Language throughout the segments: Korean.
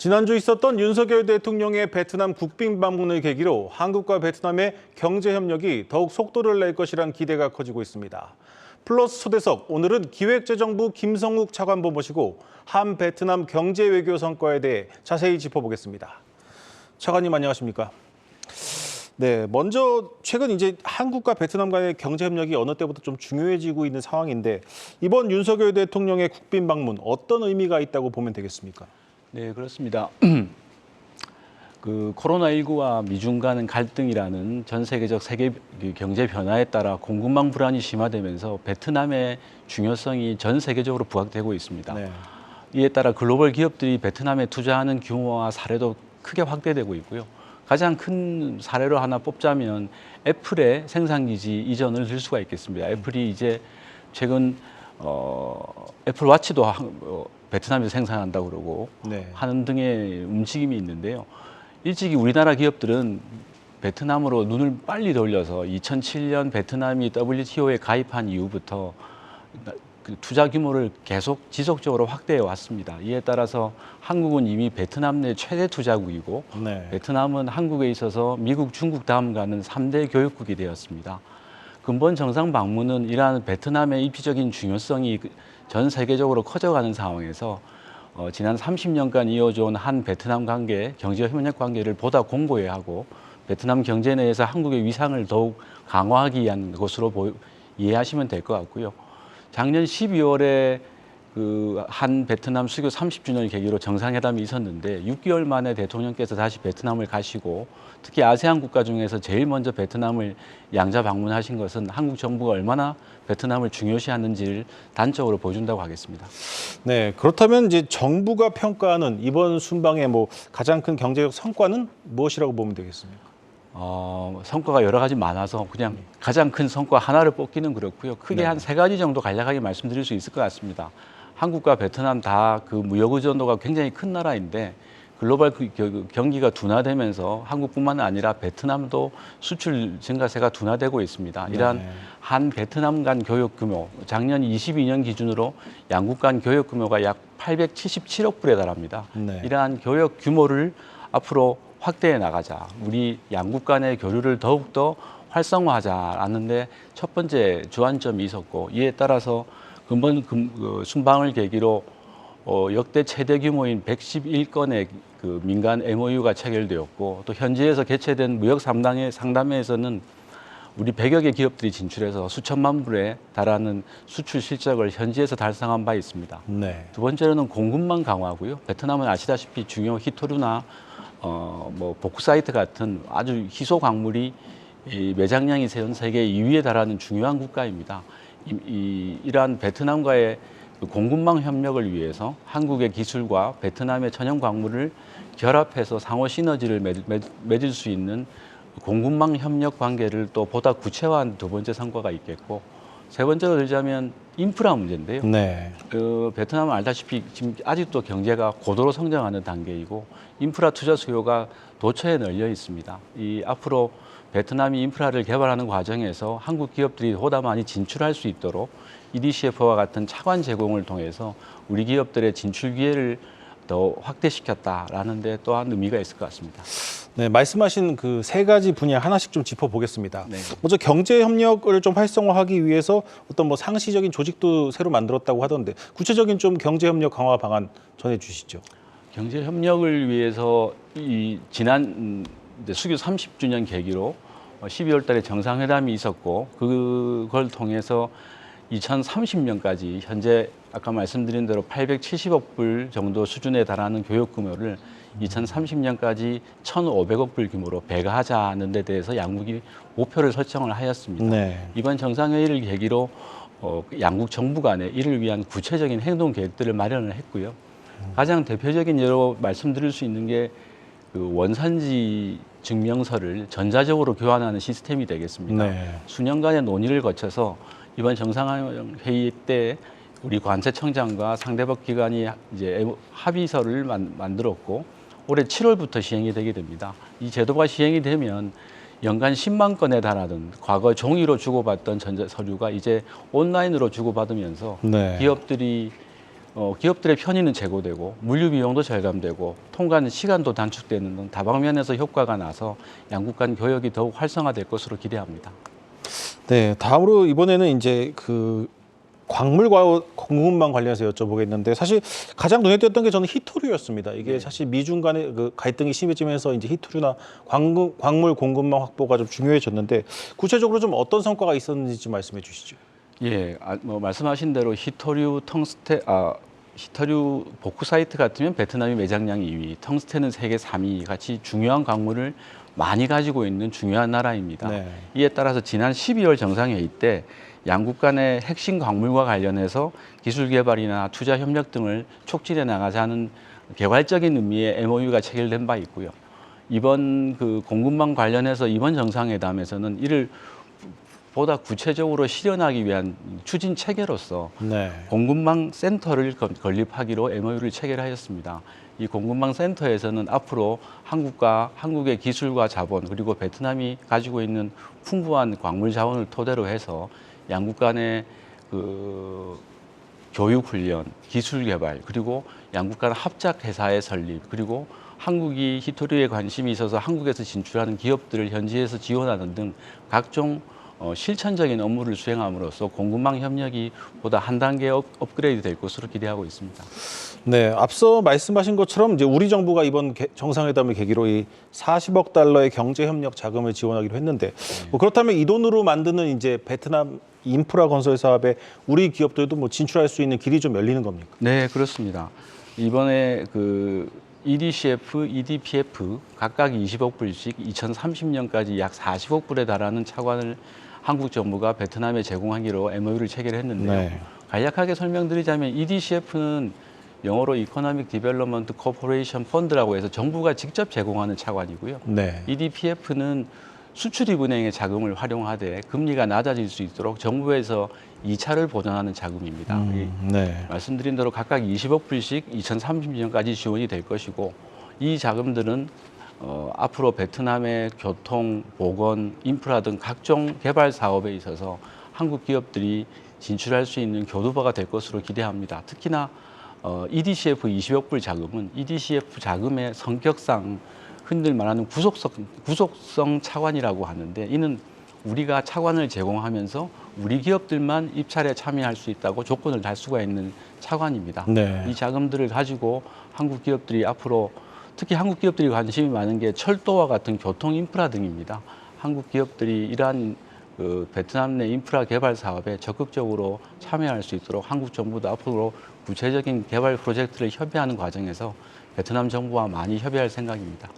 지난주 있었던 윤석열 대통령의 베트남 국빈 방문을 계기로 한국과 베트남의 경제 협력이 더욱 속도를 낼 것이란 기대가 커지고 있습니다. 플러스 초대석 오늘은 기획재정부 김성욱 차관보 모시고 한 베트남 경제 외교 성과에 대해 자세히 짚어보겠습니다. 차관님 안녕하십니까? 네, 먼저 최근 이제 한국과 베트남 간의 경제 협력이 어느 때보다 좀 중요해지고 있는 상황인데 이번 윤석열 대통령의 국빈 방문 어떤 의미가 있다고 보면 되겠습니까? 네, 그렇습니다. 그 코로나19와 미중 간의 갈등이라는 전 세계적 세계 그 경제 변화에 따라 공급망 불안이 심화되면서 베트남의 중요성이 전 세계적으로 부각되고 있습니다. 네. 이에 따라 글로벌 기업들이 베트남에 투자하는 규모와 사례도 크게 확대되고 있고요. 가장 큰 사례로 하나 뽑자면 애플의 생산기지 이전을 들 수가 있겠습니다. 애플이 이제 최근 어, 애플 와치도 한- 어, 베트남에서 생산한다고 그러고 네. 하는 등의 움직임이 있는데요. 일찍이 우리나라 기업들은 베트남으로 눈을 빨리 돌려서 2007년 베트남이 WTO에 가입한 이후부터 그 투자 규모를 계속 지속적으로 확대해 왔습니다. 이에 따라서 한국은 이미 베트남 내 최대 투자국이고 네. 베트남은 한국에 있어서 미국, 중국 다음 가는 3대 교육국이 되었습니다. 근본 정상 방문은 이러한 베트남의 입지적인 중요성이 그전 세계적으로 커져가는 상황에서 어, 지난 30년간 이어져온 한 베트남 관계, 경제 협력 관계를 보다 공고히 하고 베트남 경제 내에서 한국의 위상을 더욱 강화하기 위한 것으로 보, 이해하시면 될 것 같고요. 작년 12월에 그 한 베트남 수교 30주년을 계기로 정상회담이 있었는데 6개월 만에 대통령께서 다시 베트남을 가시고 특히 아세안 국가 중에서 제일 먼저 베트남을 양자 방문하신 것은 한국 정부가 얼마나 베트남을 중요시하는지를 단적으로 보여준다고 하겠습니다. 네, 그렇다면 이제 정부가 평가하는 이번 순방의 뭐 가장 큰 경제적 성과는 무엇이라고 보면 되겠습니까? 어, 성과가 여러 가지 많아서 그냥 가장 큰 성과 하나를 뽑기는 그렇고요. 크게 네. 한세 가지 정도 간략하게 말씀드릴 수 있을 것 같습니다. 한국과 베트남 다 그 무역 의존도가 굉장히 큰 나라인데 글로벌 그 겨- 경기가 둔화되면서 한국뿐만 아니라 베트남도 수출 증가세가 둔화되고 있습니다. 이러한 네. 한 베트남 간 교역 규모 작년 22년 기준으로 양국 간 교역 규모가 약 877억 불에 달합니다. 네. 이러한 교역 규모를 앞으로 확대해 나가자. 우리 양국 간의 교류를 더욱더 활성화하자라는데 첫 번째 주안점이 있었고 이에 따라서 근본 금- 그 순방을 계기로 어, 역대 최대 규모인 111건의 그 민간 MOU가 체결되었고 또 현지에서 개최된 무역 상담회, 상담회에서는 우리 100여 개 기업들이 진출해서 수천만 불에 달하는 수출 실적을 현지에서 달성한 바 있습니다. 네. 두 번째로는 공급망 강화고요. 베트남은 아시다시피 중요 히토류나 어, 뭐 보크사이트 같은 아주 희소 광물이 이 매장량이 전 세계 2위에 달하는 중요한 국가입니다. 이, 이, 이러한 베트남과의 그 공급망 협력을 위해서 한국의 기술과 베트남의 천연 광물을 결합해서 상호 시너지를 맺, 맺, 맺을 수 있는 공급망 협력 관계를 또 보다 구체화한 두 번째 성과가 있겠고 세 번째로 들자면 인프라 문제인데요. 네. 그 베트남은 알다시피 지금 아직도 경제가 고도로 성장하는 단계이고 인프라 투자 수요가 도처에 널려 있습니다. 이 앞으로 베트남이 인프라를 개발하는 과정에서 한국 기업들이 보다 많이 진출할 수 있도록 EDCF와 같은 차관 제공을 통해서 우리 기업들의 진출 기회를 더 확대시켰다라는 데 또한 의미가 있을 것 같습니다. 네, 말씀하신 그 세 가지 분야 하나씩 좀 짚어보겠습니다. 네. 먼저 경제 협력을 좀 활성화하기 위해서 어떤 뭐 상시적인 조직도 새로 만들었다고 하던데 구체적인 좀 경제 협력 강화 방안 전해 주시죠. 경제 협력을 위해서 이 지난 음, 이제 수교 30주년 계기로 12월 달에 정상회담이 있었고 그걸 통해서 2030년까지 현재 아까 말씀드린 대로 870억 불 정도 수준에 달하는 교육 규모를 2030년까지 1,500억 불 규모로 배가하자는 데 대해서 양국이 목표를 설정을 하였습니다. 네. 이번 정상회의를 계기로 어, 양국 정부 간에 이를 위한 구체적인 행동 계획들을 마련을 했고요. 가장 대표적인 예로 말씀드릴 수 있는 게 그 원산지 증명서를 전자적으로 교환하는 시스템이 되겠습니다. 네. 수년간의 논의를 거쳐서 이번 정상회의 때 우리 관세청장과 상대법 기관이 이제 합의서를 만, 만들었고 올해 7월부터 시행이 되게 됩니다. 이 제도가 시행이 되면 연간 10만 건에 달하는 과거 종이로 주고받던 전자 서류가 이제 온라인으로 주고받으면서 네. 기업들이 어, 기업들의 편의는 제고되고 물류 비용도 절감되고 통과하는 시간도 단축되는 등 다방면에서 효과가 나서 양국 간 교역이 더욱 활성화될 것으로 기대합니다. 네, 다음으로 이번에는 이제 그 광물과 공급망 관련해서 여쭤보겠는데 사실 가장 눈에 띄었던 게 저는 히토류였습니다. 이게 사실 미중 간의 그 갈등이 심해지면서 이제 히토류나 광물, 광물 공급망 확보가 좀 중요해졌는데 구체적으로 좀 어떤 성과가 있었는지 좀 말씀해 주시죠. 예, 아, 뭐 말씀하신 대로 히토류, 텅스테, 아, 히토류 복구 사이트 같으면 베트남이 매장량 2위, 텅스테는 세계 3위 같이 중요한 광물을 많이 가지고 있는 중요한 나라입니다. 네. 이에 따라서 지난 12월 정상회의 때 양국 간의 핵심 광물과 관련해서 기술 개발이나 투자 협력 등을 촉진해 나가자는 개괄적인 의미의 MOU가 체결된 바 있고요. 이번 그 공급망 관련해서 이번 정상회담에서는 이를 보다 구체적으로 실현하기 위한 추진 체계로서 네. 공급망 센터를 건- 건립하기로 MOU를 체결하였습니다. 이 공급망 센터에서는 앞으로 한국과 한국의 기술과 자본 그리고 베트남이 가지고 있는 풍부한 광물 자원을 토대로 해서 양국 간의 그 교육 훈련, 기술 개발 그리고 양국 간 합작 회사의 설립 그리고 한국이 히토류에 관심이 있어서 한국에서 진출하는 기업들을 현지에서 지원하는 등 각종 어, 실천적인 업무를 수행함으로써 공급망 협력이 보다 한 단계 업, 업그레이드 될 것으로 기대하고 있습니다. 네, 앞서 말씀하신 것처럼 이제 우리 정부가 이번 개- 정상회담을 계기로 이 40억 달러의 경제 협력 자금을 지원하기로 했는데 뭐 그렇다면 이 돈으로 만드는 이제 베트남 인프라 건설 사업에 우리 기업들도 뭐 진출할 수 있는 길이 좀 열리는 겁니까? 네, 그렇습니다. 이번에 그 EDCF, EDPF 각각 20억 불씩 2030년까지 약 40억 불에 달하는 차관을 한국 정부가 베트남에 제공하기로 MOU를 체결했는데요. 네. 간략하게 설명드리자면 EDCF는 영어로 Economic Development Corporation Fund라고 해서 정부가 직접 제공하는 차관이고요. 네. EDPF는 수출입은행의 자금을 활용하되 금리가 낮아질 수 있도록 정부에서 이차를 보전하는 자금입니다. 이 음, 네. 말씀드린 대로 각각 20억 불씩 2030년까지 지원이 될 것이고 이 자금들은 어, 앞으로 베트남의 교통, 보건, 인프라 등 각종 개발 사업에 있어서 한국 기업들이 진출할 수 있는 교두보가 될 것으로 기대합니다. 특히나 어, EDCF 20억 불 자금은 EDCF 자금의 성격상 흔들 말하는 구속성, 구속성 차관이라고 하는데 이는 우리가 차관을 제공하면서 우리 기업들만 입찰에 참여할 수 있다고 조건을 달 수가 있는 차관입니다. 네. 이 자금들을 가지고 한국 기업들이 앞으로 특히 한국 기업들이 관심이 많은 게 철도와 같은 교통 인프라 등입니다. 한국 기업들이 이러한 그 베트남 내 인프라 개발 사업에 적극적으로 참여할 수 있도록 한국 정부도 앞으로 구체적인 개발 프로젝트를 협의하는 과정에서 베트남 정부와 많이 협의할 생각입니다.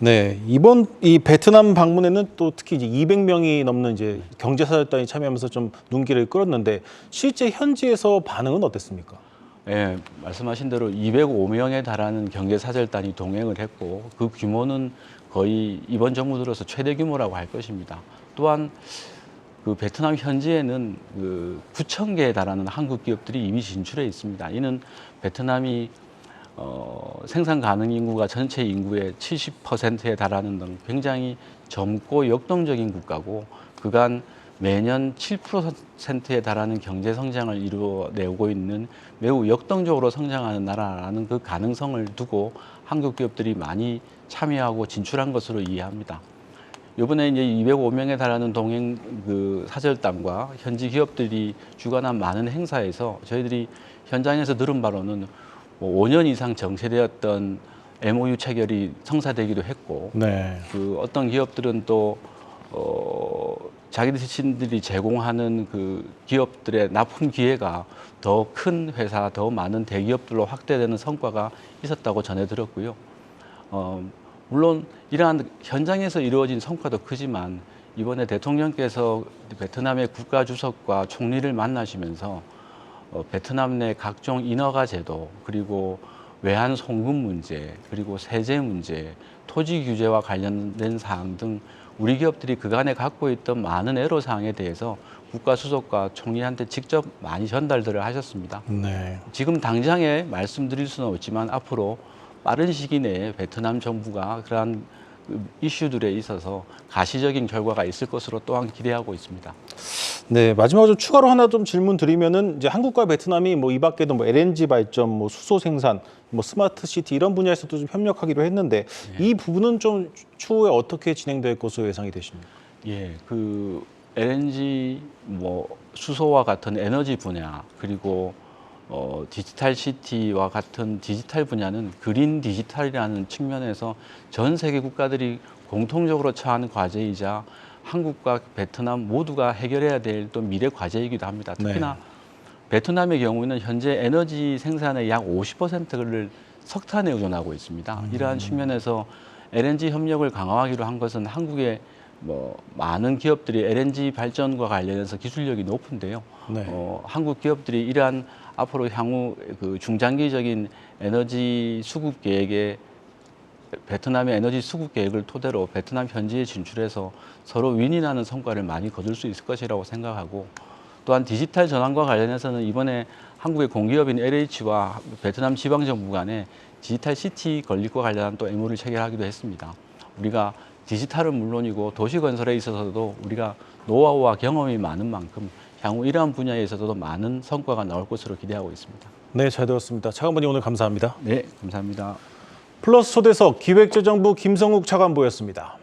네, 이번 이 베트남 방문에는 또 특히 이제 200명이 넘는 이제 경제사절단이 참여하면서 좀 눈길을 끌었는데 실제 현지에서 반응은 어땠습니까? 예, 말씀하신 대로 205명에 달하는 경제사절단이 동행을 했고 그 규모는 거의 이번 정부 들어서 최대 규모라고 할 것입니다. 또한 그 베트남 현지에는 그 9천 개에 달하는 한국 기업들이 이미 진출해 있습니다. 이는 베트남이 어, 생산 가능 인구가 전체 인구의 70%에 달하는 등 굉장히 젊고 역동적인 국가고 그간 매년 7%에 달하는 경제 성장을 이루어내고 있는 매우 역동적으로 성장하는 나라라는 그 가능성을 두고 한국 기업들이 많이 참여하고 진출한 것으로 이해합니다. 이번에 이제 205명에 달하는 동행 그 사절단과 현지 기업들이 주관한 많은 행사에서 저희들이 현장에서 들은 바로는 뭐 5년 이상 정체되었던 MOU 체결이 성사되기도 했고 네. 그 어떤 기업들은 또 어, 자기들 자신들이 제공하는 그 기업들의 납품 기회가 더 큰 회사, 더 많은 대기업들로 확대되는 성과가 있었다고 전해 들었고요. 어, 물론 이러한 현장에서 이루어진 성과도 크지만 이번에 대통령께서 베트남의 국가 주석과 총리를 만나시면서 어, 베트남 내 각종 인허가 제도 그리고 외환 송금 문제 그리고 세제 문제 토지 규제와 관련된 사항 등 우리 기업들이 그간에 갖고 있던 많은 애로 사항에 대해서 국가 수석과 총리한테 직접 많이 전달들을 하셨습니다. 네. 지금 당장에 말씀드릴 수는 없지만 앞으로 빠른 시기 내에 베트남 정부가 그러한 그 이슈들에 있어서 가시적인 결과가 있을 것으로 또한 기대하고 있습니다. 네, 마지막으로 좀 추가로 하나 좀 질문 드리면은 이제 한국과 베트남이 뭐 이 밖에도 뭐 LNG 발전, 뭐 수소 생산, 뭐 스마트 시티 이런 분야에서도 좀 협력하기로 했는데 이 부분은 좀 추후에 어떻게 진행될 것으로 예상이 되십니까? 예, 그 LNG 뭐 수소와 같은 에너지 분야 그리고 어, 디지털 시티와 같은 디지털 분야는 그린 디지털이라는 측면에서 전 세계 국가들이 공통적으로 처하는 과제이자 한국과 베트남 모두가 해결해야 될 또 미래 과제이기도 합니다. 특히나 베트남의 경우에는 현재 에너지 생산의 약 50%를 석탄에 의존하고 있습니다. 이러한 측면에서 LNG 협력을 강화하기로 한 것은 한국의 뭐 많은 기업들이 LNG 발전과 관련해서 기술력이 높은데요. 네. 어, 한국 기업들이 이러한 앞으로 향후 그 중장기적인 에너지 수급 계획에 베트남의 에너지 수급 계획을 토대로 베트남 현지에 진출해서 서로 윈윈하는 성과를 많이 거둘 수 있을 것이라고 생각하고 또한 디지털 전환과 관련해서는 이번에 한국의 공기업인 LH와 베트남 지방정부 간에 디지털 시티 건립과 관련한 또 MO를 체결하기도 했습니다. 우리가 디지털은 물론이고 도시 건설에 있어서도 우리가 노하우와 경험이 많은 만큼 향후 이러한 분야에 있어서도 많은 성과가 나올 것으로 기대하고 있습니다. 네, 잘 들었습니다. 차관보님 오늘 감사합니다. 네, 감사합니다. 플러스 초대석 기획재정부 김성욱 차관보였습니다.